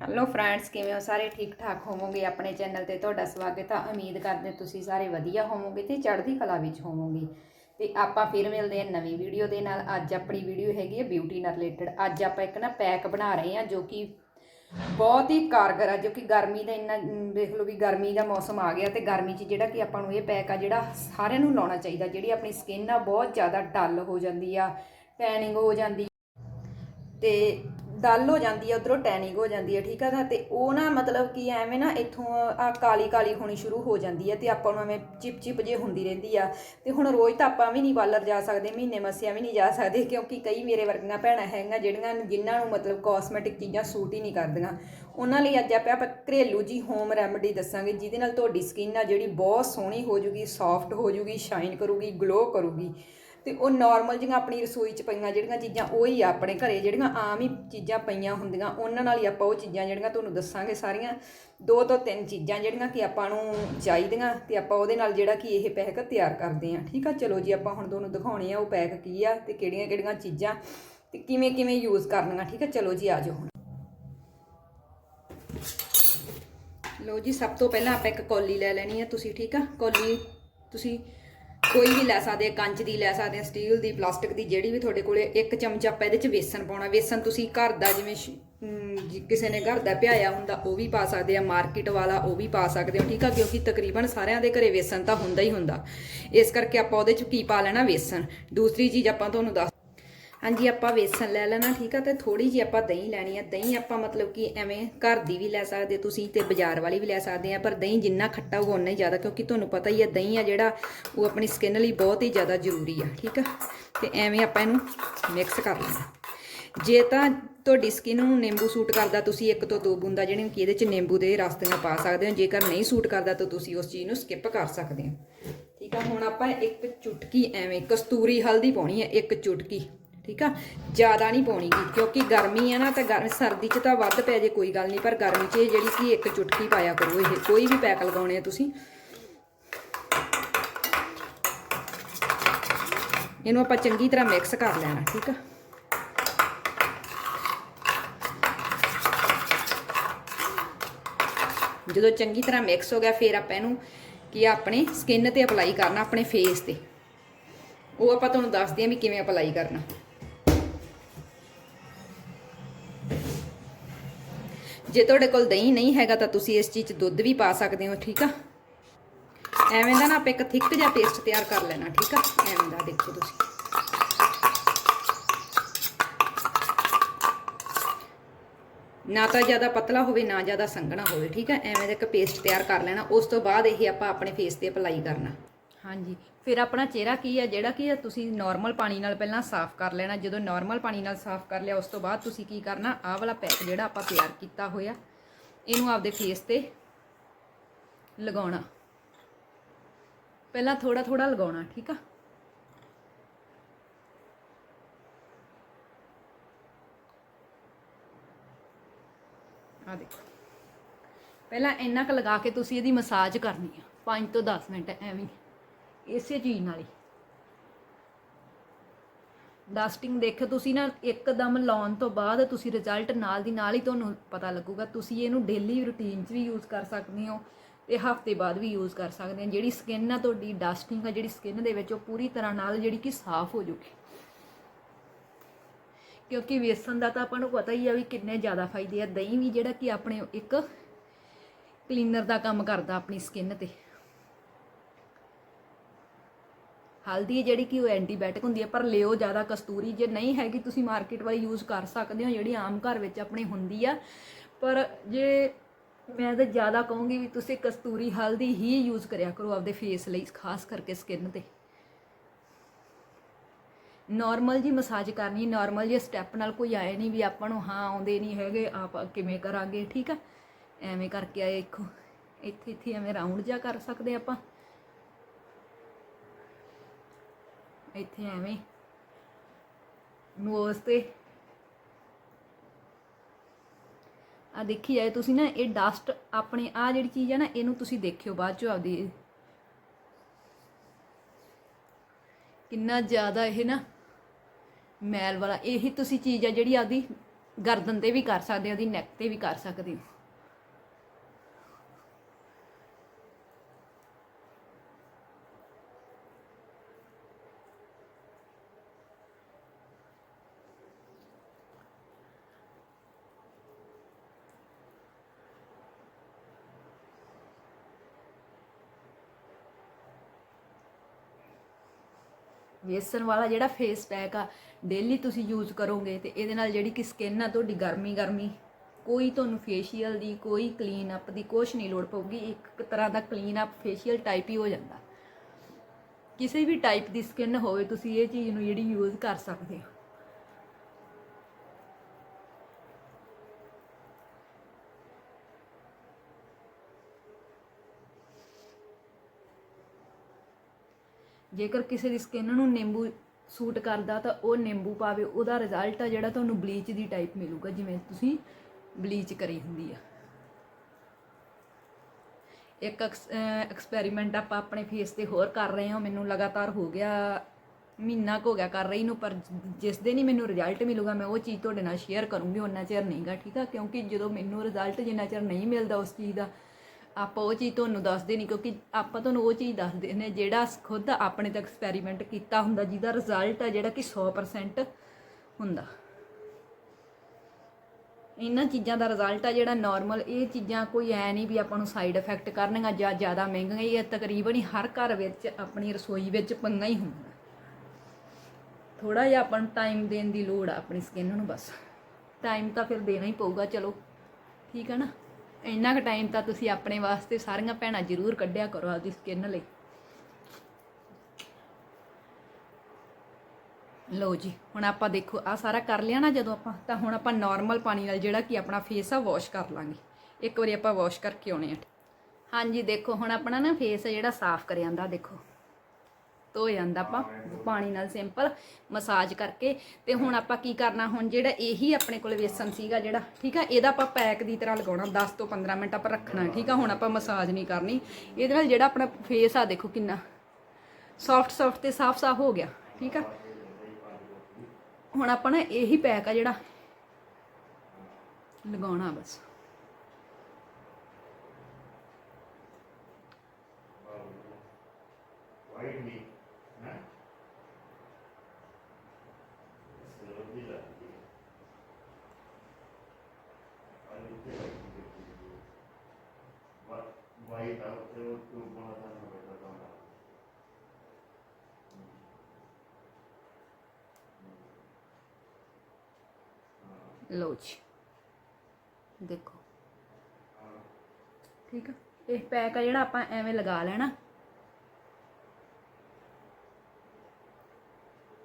Hello friends ਕਿਵੇਂ ਹੋ? ਸਾਰੇ ਠੀਕ ਠਾਕ ਹੋਵੋਗੇ? ਆਪਣੇ ਚੈਨਲ ਤੇ ਤੁਹਾਡਾ ਸਵਾਗਤ ਆ। ਉਮੀਦ ਕਰਦੇ ਤੁਸੀਂ ਸਾਰੇ ਵਧੀਆ ਹੋਵੋਗੇ ਤੇ ਚੜ੍ਹਦੀ ਕਲਾ ਵਿੱਚ ਹੋਵੋਗੇ। ਤੇ ਆਪਾਂ ਫਿਰ ਮਿਲਦੇ ਹਾਂ ਨਵੀਂ ਵੀਡੀਓ ਦੇ ਨਾਲ। ਅੱਜ ਆਪਣੀ ਵੀਡੀਓ ਹੈਗੀ ਹੈ ਬਿਊਟੀ ਨਾਲ ਰਿਲੇਟਡ ਅੱਜ ਆਪਾਂ ਇੱਕ ਨਾ ਪੈਕ ਬਣਾ ਰਹੇ ਹਾਂ ਜੋ ਕਿ ਬਹੁਤ ਹੀ ਕਾਰਗਰ ਆ, ਜੋ ਕਿ ਗਰਮੀ ਦਾ ਇੰਨਾ ਦੇਖ ਲਓ ਵੀ ਗਰਮੀ ਦਾ ਮੌਸਮ ਆ ਗਿਆ ਤੇ ਗਰਮੀ 'ਚ ਜਿਹੜਾ ਕਿ ਆਪਾਂ ਨੂੰ ਇਹ ਪੈਕ ਆ ਜਿਹੜਾ ਸਾਰਿਆਂ ਨੂੰ ਲਾਉਣਾ ਚਾਹੀਦਾ। ਜਿਹੜੀ ਆਪਣੀ ਸਕਿਨ ਆ ਬਹੁਤ ਜ਼ਿਆਦਾ ਡਲ ਹੋ ਜਾਂਦੀ ਆ ਟੈਨਿੰਗ ਹੋ ਜਾਂਦੀ ਤੇ ਡਲ ਹੋ ਜਾਂਦੀ ਹੈ ਉਧਰੋਂ ਟੈਨਿੰਗ ਹੋ ਜਾਂਦੀ ਹੈ ਠੀਕ ਆ ਨਾ? ਤੇ ਉਹ ਨਾ ਮਤਲਬ ਕਿ ਐਵੇਂ ਨਾ ਇੱਥੋਂ ਆ ਕਾਲੀ ਕਾਲੀ ਹੋਣੀ ਸ਼ੁਰੂ ਹੋ ਜਾਂਦੀ ਹੈ ਤੇ ਆਪਾਂ ਨੂੰ ਐਵੇਂ ਚਿਪ ਚਿਪ ਜੇ ਹੁੰਦੀ ਰਹਿੰਦੀ ਆ। ਤੇ ਹੁਣ ਰੋਜ਼ ਤਾਂ ਆਪਾਂ ਵੀ ਨਹੀਂ ਪਾਰਲਰ ਜਾ ਸਕਦੇ, ਮਹੀਨੇ ਮਸਿਆ ਵੀ ਨਹੀਂ ਜਾ ਸਕਦੇ, ਕਿਉਂਕਿ ਕਈ ਮੇਰੇ ਵਰਗੀਆਂ ਭੈਣਾਂ ਹੈਗੀਆਂ ਜਿਹੜੀਆਂ ਜਿਨ੍ਹਾਂ ਨੂੰ ਮਤਲਬ ਕਾਸਮੈਟਿਕ ਚੀਜ਼ਾਂ ਸੂਟ ਹੀ ਨਹੀਂ ਕਰਦੀਆਂ। ਉਹਨਾਂ ਲਈ ਅੱਜ ਆਪਾਂ ਆਪਾਂ ਘਰੇਲੂ ਜੀ ਹੋਮ ਰੈਮਡੀ ਦੱਸਾਂਗੇ, ਜਿਹਦੇ ਨਾਲ ਤੁਹਾਡੀ ਸਕਿਨ ਆ ਜਿਹੜੀ ਬਹੁਤ ਸੋਹਣੀ ਹੋ ਜੂਗੀ ਸੌਫਟ ਹੋ ਜੂਗੀ ਸ਼ਾਈਨ ਕਰੂਗੀ ਗਲੋ ਕਰੂਗੀ। ਤੇ ਉਹ ਨਾਰਮਲ ਜਿਹੀਆਂ ਆਪਣੀ ਰਸੋਈ 'ਚ ਪਈਆਂ ਜਿਹੜੀਆਂ ਚੀਜ਼ਾਂ, ਉਹ ਹੀ ਆ ਆਪਣੇ ਘਰੇ, ਜਿਹੜੀਆਂ ਆਮ ਹੀ ਚੀਜ਼ਾਂ ਪਈਆਂ ਹੁੰਦੀਆਂ, ਉਹਨਾਂ ਨਾਲ ਹੀ ਆਪਾਂ ਉਹ ਚੀਜ਼ਾਂ ਜਿਹੜੀਆਂ ਤੁਹਾਨੂੰ ਦੱਸਾਂਗੇ ਸਾਰੀਆਂ। ਦੋ ਤੋਂ ਤਿੰਨ ਚੀਜ਼ਾਂ ਜਿਹੜੀਆਂ ਕਿ ਆਪਾਂ ਨੂੰ ਚਾਹੀਦੀਆਂ ਤੇ ਆਪਾਂ ਉਹਦੇ ਨਾਲ ਜਿਹੜਾ ਕਿ ਇਹ ਪੈਕ ਤਿਆਰ ਕਰਦੇ ਹਾਂ। ਠੀਕ ਆ? ਚਲੋ ਜੀ, ਆਪਾਂ ਹੁਣ ਤੁਹਾਨੂੰ ਦਿਖਾਉਣੇ ਆ ਉਹ ਪੈਕ ਕੀ ਆ ਤੇ ਕਿਹੜੀਆਂ ਕਿਹੜੀਆਂ ਚੀਜ਼ਾਂ ਤੇ ਕਿਵੇਂ ਕਿਵੇਂ ਯੂਜ਼ ਕਰਨੀਆਂ। ਠੀਕ ਆ? ਚਲੋ ਜੀ, ਆ ਜਾਓ ਹੁਣ। ਲੋ ਜੀ, ਸਭ ਤੋਂ ਪਹਿਲਾਂ ਆਪਾਂ ਇੱਕ ਕੌਲੀ ਲੈ ਲੈਣੀ ਹੈ ਤੁਸੀਂ ਠੀਕ ਆ? ਕੌਲੀ, ਤੁਸੀਂ ਕੋਈ ਵੀ ਲੈ ਸਕਦੇ ਆ, ਕੰਚ ਦੀ ਲੈ ਸਕਦੇ ਆ ਸਟੀਲ ਦੀ ਪਲਾਸਟਿਕ ਦੀ, ਜਿਹੜੀ ਵੀ ਤੁਹਾਡੇ ਕੋਲੇ, ਇੱਕ ਚਮਚ ਆਪਾਂ ਇਹਦੇ ਚ ਵੇਸਣ ਪਾਉਣਾ। ਵੇਸਣ ਤੁਸੀਂ ਘਰ ਦਾ ਜਿਵੇਂ ਕਿਸੇ ਨੇ ਘਰ ਦਾ ਪਿਆਇਆ ਹੁੰਦਾ, ਉਹ ਵੀ ਪਾ ਸਕਦੇ ਆ। ਮਾਰਕੀਟ ਵਾਲਾ, ਉਹ ਵੀ ਪਾ ਸਕਦੇ ਹੋ ਠੀਕ ਆ, ਕਿਉਂਕਿ ਤਕਰੀਬਨ ਸਾਰਿਆਂ ਦੇ ਘਰੇ ਵੇਸਣ ਤਾਂ ਹੁੰਦਾ ਹੀ ਹੁੰਦਾ। ਇਸ ਕਰਕੇ ਆਪਾਂ ਉਹਦੇ ਚ ਕੀ ਪਾ ਲੈਣਾ? ਵੇਸਣ। ਦੂਸਰੀ ਚੀਜ਼ ਆਪਾਂ ਤੁਹਾਨੂੰ ਦੱਸ ਹਾਂਜੀ, ਆਪਾਂ ਵੇਸਣ ਲੈ ਲੈਣਾ, ਠੀਕ ਆ, ਤੇ ਥੋੜੀ ਜਿਹੀ ਆਪਾਂ ਦਹੀਂ ਲੈਣੀ ਆ। ਦਹੀਂ ਆਪਾਂ ਮਤਲਬ ਕਿ ਐਵੇਂ ਘਰ ਦੀ ਵੀ ਲੈ ਸਕਦੇ, ਤੁਸੀਂ ਤੇ ਬਾਜ਼ਾਰ ਵਾਲੀ ਵੀ ਲੈ ਸਕਦੇ ਆ, ਪਰ ਦਹੀਂ ਜਿੰਨਾ ਖੱਟਾ ਹੋਊਗਾ ਉਨਾ ਹੀ ਜ਼ਿਆਦਾ, ਕਿਉਂਕਿ ਤੁਹਾਨੂੰ ਪਤਾ ਹੀ ਹੈ ਦਹੀਂ ਆ ਜਿਹੜਾ ਉਹ ਆਪਣੀ ਸਕਿਨ ਲਈ ਬਹੁਤ ਹੀ ਜ਼ਿਆਦਾ ਜ਼ਰੂਰੀ ਆ, ਠੀਕ ਆ? ਤੇ ਐਵੇਂ ਆਪਾਂ ਇਹਨੂੰ ਮਿਕਸ ਕਰ ਲੈਣਾ। ਜੇ ਤਾਂ ਤੁਹਾਡੀ ਸਕਿਨ ਨੂੰ ਨਿੰਬੂ ਸੂਟ ਕਰਦਾ, ਤੁਸੀਂ ਇੱਕ ਤੋਂ ਦੋ ਬੂੰਦਾ ਜਿਹੜੇ ਕਿ ਇਹਦੇ ਚ ਨਿੰਬੂ ਦੇ ਰਸ ਦੀਆਂ ਪਾ ਸਕਦੇ ਹੋ, ਜੇਕਰ ਨਹੀਂ ਸੂਟ ਕਰਦਾ, ਤਾਂ ਤੁਸੀਂ ਉਸ ਚੀਜ਼ ਨੂੰ ਸਕਿਪ ਕਰ ਸਕਦੇ ਹੋ। ਠੀਕ ਆ, ਹੁਣ ਆਪਾਂ ਇੱਕ ਚੁਟਕੀ ਐਵੇਂ, ਕਸਤੂਰੀ ਹਲਦੀ ਪਾਉਣੀ ਹੈ ਇੱਕ ਚੁਟਕੀ। ਠੀਕ ਆ? ਜ਼ਿਆਦਾ ਨਹੀਂ ਪਾਉਣੀ ਕਿਉਂਕਿ ਗਰਮੀ ਹੈ ਨਾ ਤਾਂ ਗਰਮ ਸਰਦੀ 'ਚ ਤਾਂ ਵੱਧ ਪੈ ਜੇ, ਕੋਈ ਗੱਲ ਨਹੀਂ, ਪਰ ਗਰਮੀ 'ਚ ਇਹ ਜਿਹੜੀ ਕਿ ਇੱਕ ਚੁਟਕੀ ਪਾਇਆ ਕਰੋ ਇਹ, ਕੋਈ ਵੀ ਪੈਕ ਲਗਾਉਣੇ ਆ ਤੁਸੀਂ। ਇਹਨੂੰ ਆਪਾਂ ਚੰਗੀ ਤਰ੍ਹਾਂ ਮਿਕਸ ਕਰ ਲੈਣਾ, ਠੀਕ ਆ? ਜਦੋਂ ਚੰਗੀ ਤਰ੍ਹਾਂ ਮਿਕਸ ਹੋ ਗਿਆ, ਫਿਰ ਆਪਾਂ ਇਹਨੂੰ ਕੀ ਆਪਣੇ ਸਕਿਨ ਤੇ ਅਪਲਾਈ ਕਰਨਾ, ਆਪਣੇ ਫੇਸ ਤੇ। ਉਹ ਆਪਾਂ ਤੁਹਾਨੂੰ ਦੱਸਦੇ ਹਾਂ ਵੀ ਕਿਵੇਂ ਅਪਲਾਈ ਕਰਨਾ। ਜੇ ਤੁਹਾਡੇ ਕੋਲ ਦਹੀਂ ਨਹੀਂ ਹੈਗਾ ਤਾਂ ਤੁਸੀਂ ਇਸ ਚੀਜ਼ 'ਚ ਦੁੱਧ ਵੀ ਪਾ ਸਕਦੇ ਹੋ, ਠੀਕ ਆ? ਐਵੇਂ ਦਾ ਨਾ ਆਪਾਂ ਇੱਕ ਥਿੱਕ ਜਿਹਾ ਪੇਸਟ ਤਿਆਰ ਕਰ ਲੈਣਾ, ਠੀਕ ਆ? ਐਵੇਂ ਦਾ ਦੇਖੋ ਤੁਸੀਂ। ਨਾ ਤਾਂ ਜ਼ਿਆਦਾ ਪਤਲਾ ਹੋਵੇ, ਨਾ ਜ਼ਿਆਦਾ ਸੰਘਣਾ ਹੋਵੇ, ਠੀਕ ਹੈ ਐਵੇਂ ਦਾ ਇੱਕ ਪੇਸਟ ਤਿਆਰ ਕਰ ਲੈਣਾ, ਉਸ ਤੋਂ ਬਾਅਦ ਇਹ ਆਪਾਂ ਆਪਣੇ ਫੇਸ ਤੇ ਅਪਲਾਈ ਕਰਨਾ। ਹਾਂਜੀ। ਫਿਰ ਆਪਣਾ ਚਿਹਰਾ ਕੀ ਹੈ? ਜਿਹੜਾ ਕਿ ਤੁਸੀਂ ਨਾਰਮਲ ਪਾਣੀ ਨਾਲ ਪਹਿਲਾਂ ਸਾਫ਼ ਕਰ ਲੈਣਾ। ਜਦੋਂ ਨਾਰਮਲ ਪਾਣੀ ਨਾਲ ਸਾਫ਼ ਕਰ ਲਿਆ, ਉਸ ਤੋਂ ਬਾਅਦ ਤੁਸੀਂ ਕੀ ਕਰਨਾ? ਆਹ ਵਾਲਾ ਪੈਕ ਜਿਹੜਾ ਆਪਾਂ ਤਿਆਰ ਕੀਤਾ ਹੋਇਆ, ਇਹਨੂੰ ਆਪਦੇ ਫੇਸ ਤੇ ਲਗਾਉਣਾ। ਪਹਿਲਾਂ ਥੋੜਾ ਥੋੜਾ ਲਗਾਉਣਾ, ਠੀਕ ਆ? ਆ ਦੇਖੋ। ਪਹਿਲਾਂ ਇੰਨਾ ਕੁ ਲਗਾ ਕੇ ਤੁਸੀਂ ਇਹਦੀ ਮਸਾਜ ਕਰਨੀ ਆ। 5 ਤੋਂ 10 ਮਿੰਟ, ਐਵੇਂ ਇਸੇ ਚੀਜ਼ ਨਾਲ ਹੀ। ਡਸਟਿੰਗ ਦੇਖੋ ਤੁਸੀਂ ਨਾ ਇੱਕਦਮ ਲਾਉਣ ਤੋਂ ਬਾਅਦ ਤੁਸੀਂ ਰਿਜ਼ਲਟ ਨਾਲ ਦੀ ਨਾਲ ਹੀ ਤੁਹਾਨੂੰ ਪਤਾ ਲੱਗੂਗਾ। ਤੁਸੀਂ ਇਹਨੂੰ ਡੇਲੀ ਰੂਟੀਨ 'ਚ ਵੀ ਯੂਜ਼ ਕਰ ਸਕਦੇ ਹੋ ਤੇ ਹਫ਼ਤੇ ਬਾਅਦ ਵੀ ਯੂਜ਼ ਕਰ ਸਕਦੇ ਹੋ। ਜਿਹੜੀ ਸਕਿਨ ਆ ਤੁਹਾਡੀ ਡਸਟਿੰਗ ਆ, ਜਿਹੜੀ ਸਕਿਨ ਦੇ ਵਿੱਚ ਉਹ ਪੂਰੀ ਤਰ੍ਹਾਂ ਨਾਲ ਜਿਹੜੀ ਕਿ ਸਾਫ਼ ਹੋ ਜੂਗੀ ਕਿਉਂਕਿ ਵੇਸਣ ਦਾ ਤਾਂ ਆਪਾਂ ਨੂੰ ਪਤਾ ਹੀ ਆ ਵੀ ਕਿੰਨੇ ਜ਼ਿਆਦਾ ਫਾਇਦੇ ਆ। ਦਹੀਂ ਵੀ ਜਿਹੜਾ ਕਿ ਆਪਣੇ ਇੱਕ ਕਲੀਨਰ ਦਾ ਕੰਮ ਕਰਦਾ ਆਪਣੀ ਸਕਿਨ ਤੇ। ਹਲਦੀ ਹੈ ਜਿਹੜੀ ਕਿ ਉਹ ਐਂਟੀਬਾਇਓਟਿਕ ਹੁੰਦੀ ਹੈ, ਪਰ ਲਿਓ ਜ਼ਿਆਦਾ ਕਸਤੂਰੀ ਜੇ ਨਹੀਂ ਹੈਗੀ, ਤੁਸੀਂ ਮਾਰਕੀਟ ਵਾਲੀ ਯੂਜ਼ ਕਰ ਸਕਦੇ ਹੋ, ਜਿਹੜੀ ਆਮ ਘਰ ਵਿੱਚ ਆਪਣੇ ਹੁੰਦੀ ਆ। ਪਰ ਜੇ ਮੈਂ ਤਾਂ ਜ਼ਿਆਦਾ ਕਹੂੰਗੀ ਵੀ ਤੁਸੀਂ ਕਸਤੂਰੀ ਹਲਦੀ ਹੀ ਯੂਜ਼ ਕਰਿਆ ਕਰੋ ਆਪਦੇ ਫੇਸ ਲਈ, ਖਾਸ ਕਰਕੇ ਸਕਿਨ ਤੇ। ਨਾਰਮਲ ਜੀ ਮਸਾਜ ਕਰਨੀ ਨਾਰਮਲ ਜੀ ਸਟੈਪ ਨਾਲ ਕੋਈ ਆਏ ਨਹੀਂ ਵੀ ਆਪਾਂ ਨੂੰ, ਹਾਂ ਆਉਂਦੇ ਨਹੀਂ ਹੈਗੇ, ਆਪ ਕਿਵੇਂ ਕਰਾਂਗੇ, ਠੀਕ ਆ? ਐਵੇਂ ਕਰਕੇ ਆਏ ਦੇਖੋ ਇੱਥੇ ਇੱਥੇ ਐਵੇਂ ਰਾਉਂਡ ਜਿਹਾ ਕਰ ਸਕਦੇ ਆਪਾਂ। ਇੱਥੇ ਐਵੇਂ ਨੋਜ਼ ਤੇ। ਆ ਦੇਖੀ ਜਾਏ, ਤੁਸੀਂ ਨਾ ਇਹ ਡਸਟ ਆਪਣੇ ਆ ਜਿਹੜੀ ਚੀਜ਼ ਹੈ ਨਾ, ਇਹਨੂੰ ਤੁਸੀਂ ਦੇਖਿਓ ਬਾਅਦ ਚੋਂ ਆਪਦੀ। ਕਿੰਨਾ ਜ਼ਿਆਦਾ ਇਹ ਨਾ ਮੈਲ ਵਾਲਾ, ਇਹੀ ਤੁਸੀਂ ਚੀਜ਼ ਆ ਜਿਹੜੀ ਆਪਦੀ ਗਰਦਨ ਤੇ ਵੀ ਕਰ ਸਕਦੇ ਹੋ ਉਹਦੀ ਨੈਕ ਤੇ ਵੀ ਕਰ ਸਕਦੇ ਹੋ। ਵੇਸਣ ਵਾਲਾ ਜਿਹੜਾ ਫੇਸ ਪੈਕ ਆ ਡੇਲੀ ਤੁਸੀਂ ਯੂਜ਼ ਕਰੋਗੇ ਤੇ ਇਹਦੇ ਨਾਲ ਜਿਹੜੀ ਕਿ ਸਕਿਨ ਆ ਤੁਹਾਡੀ ਗਰਮੀ ਗਰਮੀ, ਕੋਈ ਤੁਹਾਨੂੰ ਫੇਸ਼ੀਅਲ ਦੀ ਕੋਈ ਕਲੀਨ ਅਪ ਦੀ ਕੁਛ ਨਹੀਂ ਲੋੜ ਪਊਗੀ, ਇੱਕ ਤਰ੍ਹਾਂ ਦਾ ਕਲੀਨ ਅਪ ਫੇਸ਼ੀਅਲ ਟਾਈਪ ਹੀ ਹੋ ਜਾਂਦਾ। ਕਿਸੇ ਵੀ ਟਾਈਪ ਦੀ ਸਕਿਨ ਹੋਵੇ, ਤੁਸੀਂ ਇਹ ਚੀਜ਼ ਨੂੰ ਜਿਹੜੀ ਯੂਜ਼ ਕਰ ਸਕਦੇ ਹੋ। ਜੇਕਰ ਕਿਸੇ ਦੀ ਸਕਿਨ ਨੂੰ ਨਿੰਬੂ ਸੂਟ ਕਰਦਾ ਤਾਂ ਉਹ ਨਿੰਬੂ ਪਾਵੇ, ਉਹਦਾ ਰਿਜ਼ਲਟ ਆ ਜਿਹੜਾ ਤੁਹਾਨੂੰ ਬਲੀਚ ਦੀ ਟਾਈਪ ਮਿਲੂਗਾ, ਜਿਵੇਂ ਤੁਸੀਂ ਬਲੀਚ ਕਰੀ ਹੁੰਦੀ ਆ। ਇੱਕ ਐਕਸਪੈਰੀਮੈਂਟ ਆਪਾਂ ਆਪਣੇ ਫੇਸ ਤੇ ਹੋਰ ਕਰ ਰਹੇ ਹਾਂ, ਮੈਨੂੰ ਲਗਾਤਾਰ ਹੋ ਗਿਆ, ਮਹੀਨਾ ਕੁ ਹੋ ਗਿਆ ਕਰ ਰਹੀ ਨੂੰ, ਪਰ ਜਿਸ ਦਿਨ ਹੀ ਮੈਨੂੰ ਰਿਜ਼ਲਟ ਮਿਲੂਗਾ, ਮੈਂ ਉਹ ਚੀਜ਼ ਤੁਹਾਡੇ ਨਾਲ ਸ਼ੇਅਰ ਕਰੂੰਗੀ, ਉਹਨਾਂ ਚਿਰ ਨਹੀਂਗਾ ਠੀਕ ਆ, ਕਿਉਂਕਿ ਜਦੋਂ ਮੈਨੂੰ ਰਿਜ਼ਲਟ ਜਿੰਨਾ ਚਿਰ ਨਹੀਂ ਮਿਲਦਾ ਉਸ ਚੀਜ਼ ਦਾ ਆਪਾਂ ਉਹ ਚੀਜ਼ ਤੁਹਾਨੂੰ ਦੱਸਦੇ ਨਹੀਂ ਕਿਉਂਕਿ ਆਪਾਂ ਤੁਹਾਨੂੰ ਉਹ ਚੀਜ਼ ਦੱਸਦੇ ਨੇ ਜਿਹੜਾ ਖੁਦ ਆਪਣੇ ਤੇ ਐਕਸਪੈਰੀਮੈਂਟ ਕੀਤਾ ਹੁੰਦਾ, ਜਿਹਦਾ ਰਿਜ਼ਲਟ ਆ ਜਿਹੜਾ ਕਿ 100% ਹੁੰਦਾ। ਇਹਨਾਂ ਚੀਜ਼ਾਂ ਦਾ ਰਿਜ਼ਲਟ ਆ ਜਿਹੜਾ ਨਾਰਮਲ ਇਹ ਚੀਜ਼ਾਂ ਕੋਈ ਐ ਨਹੀਂ ਵੀ ਆਪਾਂ ਨੂੰ ਸਾਈਡ ਇਫੈਕਟ ਕਰਨਗਾ ਜਾਂ ਜ਼ਿਆਦਾ ਮਹਿੰਗੀਆਂ ਹੀ ਆ, ਤਕਰੀਬਨ ਹੀ ਹਰ ਘਰ ਵਿੱਚ ਆਪਣੀ ਰਸੋਈ ਵਿੱਚ ਪੰਗਾ ਹੀ ਹੁੰਦਾ। ਥੋੜਾ ਜਿਹਾ ਆਪਾਂ ਨੂੰ ਟਾਈਮ ਦੇਣ ਦੀ ਲੋੜ ਆ ਆਪਣੀ ਸਕਿਨ ਨੂੰ ਬਸ। ਟਾਈਮ ਤਾਂ ਫਿਰ ਦੇਣਾ ਹੀ ਪਊਗਾ, ਚਲੋ। ਠੀਕ ਹੈ ਨਾ? ਇੰਨਾ ਕੁ ਟਾਈਮ ਤਾਂ ਤੁਸੀਂ ਆਪਣੇ ਵਾਸਤੇ ਸਾਰੀਆਂ ਭੈਣਾਂ ਜ਼ਰੂਰ ਕੱਢਿਆ ਕਰੋ ਆਪਦੀ ਸਕਿਨ ਲਈ। ਲਓ ਜੀ, ਹੁਣ ਆਪਾਂ ਦੇਖੋ ਆ ਸਾਰਾ ਕਰ ਲਿਆ ਨਾ ਜਦੋਂ ਆਪਾਂ, ਤਾਂ ਹੁਣ ਆਪਾਂ ਨਾਰਮਲ ਪਾਣੀ ਨਾਲ ਜਿਹੜਾ ਕਿ ਆਪਣਾ ਫੇਸ ਆ ਵਾਸ਼ ਕਰ ਲਾਂਗੇ। ਇੱਕ ਵਾਰੀ ਆਪਾਂ ਵਾਸ਼ ਕਰਕੇ ਆਉਣੇ ਆ। ਹਾਂਜੀ, ਦੇਖੋ, ਹੁਣ ਆਪਣਾ ਨਾ ਫੇਸ ਜਿਹੜਾ ਸਾਫ਼ ਕਰ ਜਾਂਦਾ, ਦੇਖੋ। ਧੋ ਜਾਂਦਾ ਆਪਾਂ, ਪਾਣੀ ਨਾਲ ਸਿੰਪਲ ਮਸਾਜ ਕਰਕੇ। ਤੇ ਹੁਣ ਆਪਾਂ ਕੀ ਕਰਨਾ, ਹੁਣ ਜਿਹੜਾ ਇਹੀ ਆਪਣੇ ਕੋਲ ਵੇਸਨ ਸੀਗਾ ਜਿਹੜਾ, ਠੀਕ ਆ, ਇਹਦਾ ਆਪਾਂ ਪੈਕ ਦੀ ਤਰ੍ਹਾਂ ਲਗਾਉਣਾ 10 ਤੋਂ 15 ਮਿੰਟ ਆਪਾਂ ਰੱਖਣਾ, ਠੀਕ ਆ, ਹੁਣ ਆਪਾਂ ਮਸਾਜ ਨਹੀਂ ਕਰਨੀ। ਇਹਦੇ ਨਾਲ ਜਿਹੜਾ ਆਪਣਾ ਫੇਸ ਆ, ਦੇਖੋ ਕਿੰਨਾ ਸੌਫਟ ਸੌਫਟ ਤੇ ਸਾਫ਼ ਸਾਫ਼ ਹੋ ਗਿਆ, ਠੀਕ ਆ। ਹੁਣ ਆਪਾਂ ਨਾ ਇਹੀ ਪੈਕ ਆ ਜਿਹੜਾ ਲਗਾਉਣਾ ਬਸ। ਵਾਈਟ ਮੀ लो देखो। ठीक है। ये पैक है जो आप लगा लेना।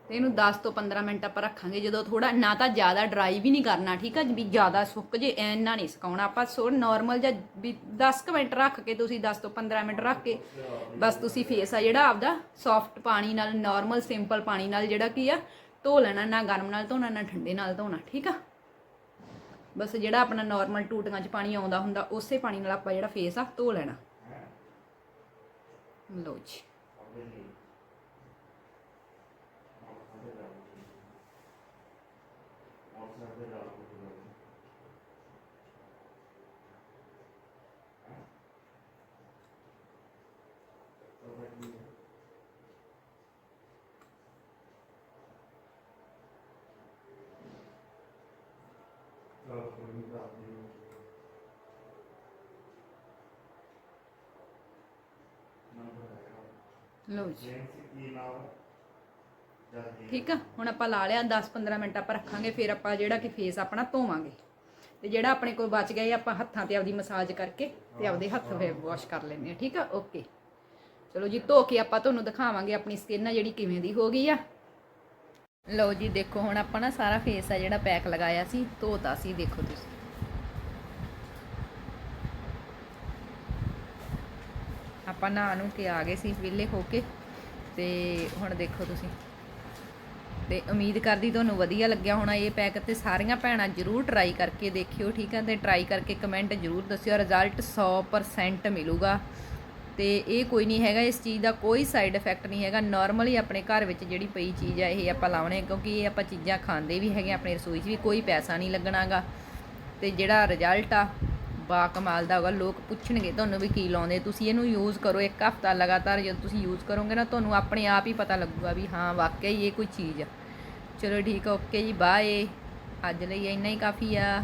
ਤੇ ਇਹਨੂੰ 10 ਤੋਂ 15 ਮਿੰਟ ਆਪਾਂ ਰੱਖਾਂਗੇ। ਜਦੋਂ ਥੋੜਾ ਨਾ ਤਾਂ ਜ਼ਿਆਦਾ ਡਰਾਈ ਵੀ ਨਹੀਂ ਕਰਨਾ, ਠੀਕ ਆ ਵੀ ਜ਼ਿਆਦਾ ਸੁੱਕ ਜੇ ਐਨਾ ਨਹੀਂ ਸੁਕਾਉਣਾ। ਆਪਾਂ ਸੋ ਨਾਰਮਲ ਜਾਂ ਵੀ 10 ਕੁ ਮਿੰਟ ਰੱਖ ਕੇ ਤੁਸੀਂ 10 ਤੋਂ 15 ਮਿੰਟ ਰੱਖ ਕੇ ਬਸ ਤੁਸੀਂ ਫੇਸ ਆ ਜਿਹੜਾ ਆਪਦਾ ਸੌਫਟ ਪਾਣੀ ਨਾਲ ਨਾਰਮਲ ਸਿੰਪਲ ਪਾਣੀ ਨਾਲ ਜਿਹੜਾ ਕੀ ਆ, ਧੋ ਲੈਣਾ, ਨਾ ਗਰਮ ਨਾਲ ਧੋਣਾ, ਨਾ ਠੰਡੇ ਨਾਲ ਧੋਣਾ, ਠੀਕ ਆ? ਬਸ ਜਿਹੜਾ ਆਪਣਾ ਨਾਰਮਲ ਟੂਟੀਆਂ 'ਚ ਪਾਣੀ ਆਉਂਦਾ ਹੁੰਦਾ, ਉਸੇ ਪਾਣੀ ਨਾਲ ਆਪਾਂ ਜਿਹੜਾ ਫੇਸ ਆ ਧੋ ਲੈਣਾ। ਲਓ ਜੀ। serve l'altro piloto. Torna qui. L'altro limitato. Luz. Gente, e Laura. ਠੀਕ ਆ? ਹੁਣ ਆਪਾਂ ਲਾ ਲਿਆ 10-15 ਮਿੰਟ ਆਪਾਂ ਰੱਖਾਂਗੇ ਫਿਰ ਆਪਾਂ ਜਿਹੜਾ ਕਿ ਫੇਸ ਆਪਣਾ ਧੋਵਾਂਗੇ। ਤੇ ਜਿਹੜਾ ਆਪਣੇ ਕੋਲ ਬਚ ਗਿਆ ਇਹ ਆਪਾਂ ਹੱਥਾਂ ਤੇ ਆਪਦੀ ਮਸਾਜ ਕਰਕੇ ਤੇ ਆਪਦੇ ਹੱਥ ਫੇਰ ਵਾਸ਼ ਕਰ ਲੈਂਦੇ ਆ ਠੀਕ ਆ? ਓਕੇ ਚਲੋ ਜੀ ਧੋ ਕੇ ਆਪਾਂ ਤੁਹਾਨੂੰ ਦਿਖਾਵਾਂਗੇ ਆਪਣੀ ਸਕਿਨ ਆ ਜਿਹੜੀ ਕਿਵੇਂ ਦੀ ਹੋ ਗਈ ਆ। ਲਓ ਜੀ ਦੇਖੋ ਹੁਣ ਆਪਾਂ ਨਾ ਸਾਰਾ ਫੇਸ ਆ ਜਿਹੜਾ ਪੈਕ ਲਗਾਇਆ ਸੀ ਧੋਤਾ ਸੀ ਦੇਖੋ ਤੁਸੀਂ। ਆਪਾਂ ਨਹਾ ਨੂੰ ਕੇ ਆ ਗਏ ਸੀ ਵਿਹਲੇ ਹੋ ਕੇ ਤੇ ਹੁਣ ਦੇਖੋ ਤੁਸੀਂ। ਤੇ ਉਮੀਦ ਕਰਦੀ ਤੁਹਾਨੂੰ ਵਧੀਆ ਲੱਗਿਆ ਹੋਣਾ ਇਹ ਪੈਕ ਤੇ ਸਾਰੀਆਂ ਭੈਣਾਂ ਜਰੂਰ ਟਰਾਈ ਕਰਕੇ ਦੇਖਿਓ, ਠੀਕ ਆ? ਤੇ ਟਰਾਈ ਕਰਕੇ ਕਮੈਂਟ ਜਰੂਰ ਦੱਸਿਓ ਰਿਜ਼ਲਟ 100% ਮਿਲੂਗਾ। ਤੇ ਇਹ ਕੋਈ ਨਹੀਂ ਹੈਗਾ, ਇਸ ਚੀਜ਼ ਦਾ ਕੋਈ ਸਾਈਡ ਇਫੈਕਟ ਨਹੀਂ ਹੈਗਾ। ਨਾਰਮਲੀ ਆਪਣੇ ਘਰ ਵਿੱਚ ਜਿਹੜੀ ਪਈ ਚੀਜ਼ ਆ, ਇਹ ਆਪਾਂ ਲਾਉਣੇ ਕਿਉਂਕਿ ਇਹ ਆਪਾਂ ਚੀਜ਼ਾਂ ਖਾਂਦੇ ਵੀ ਹੈਗੇ ਆਪਣੀ ਰਸੋਈ 'ਚ ਵੀ ਕੋਈ ਪੈਸਾ ਨਹੀਂ ਲੱਗਣਾਗਾ। ਤੇ ਜਿਹੜਾ ਰਿਜ਼ਲਟ ਆ ਬਾ ਕਮਾਲ ਦਾ ਹੋਗਾ, ਲੋਕ ਪੁੱਛਣਗੇ ਤੁਹਾਨੂੰ ਵੀ ਕੀ ਲਾਉਂਦੇ, ਤੁਸੀਂ ਇਹਨੂੰ ਯੂਜ਼ ਕਰੋ, ਇੱਕ ਹਫਤਾ ਲਗਾਤਾਰ ਜਦੋਂ ਤੁਸੀਂ ਯੂਜ਼ ਕਰੋਗੇ ਨਾ, ਤੁਹਾਨੂੰ ਆਪਣੇ ਆਪ ਹੀ ਪਤਾ ਲੱਗੂਗਾ ਵੀ ਹਾਂ ਵਾਕਈ ਇਹ ਕੋਈ ਚੀਜ਼ ਆ। ਚਲੋ ਠੀਕ ਆ ਓਕੇ ਜੀ ਬਾਏ ਅੱਜ ਲਈ ਇੰਨਾ ਹੀ ਕਾਫੀ ਆ।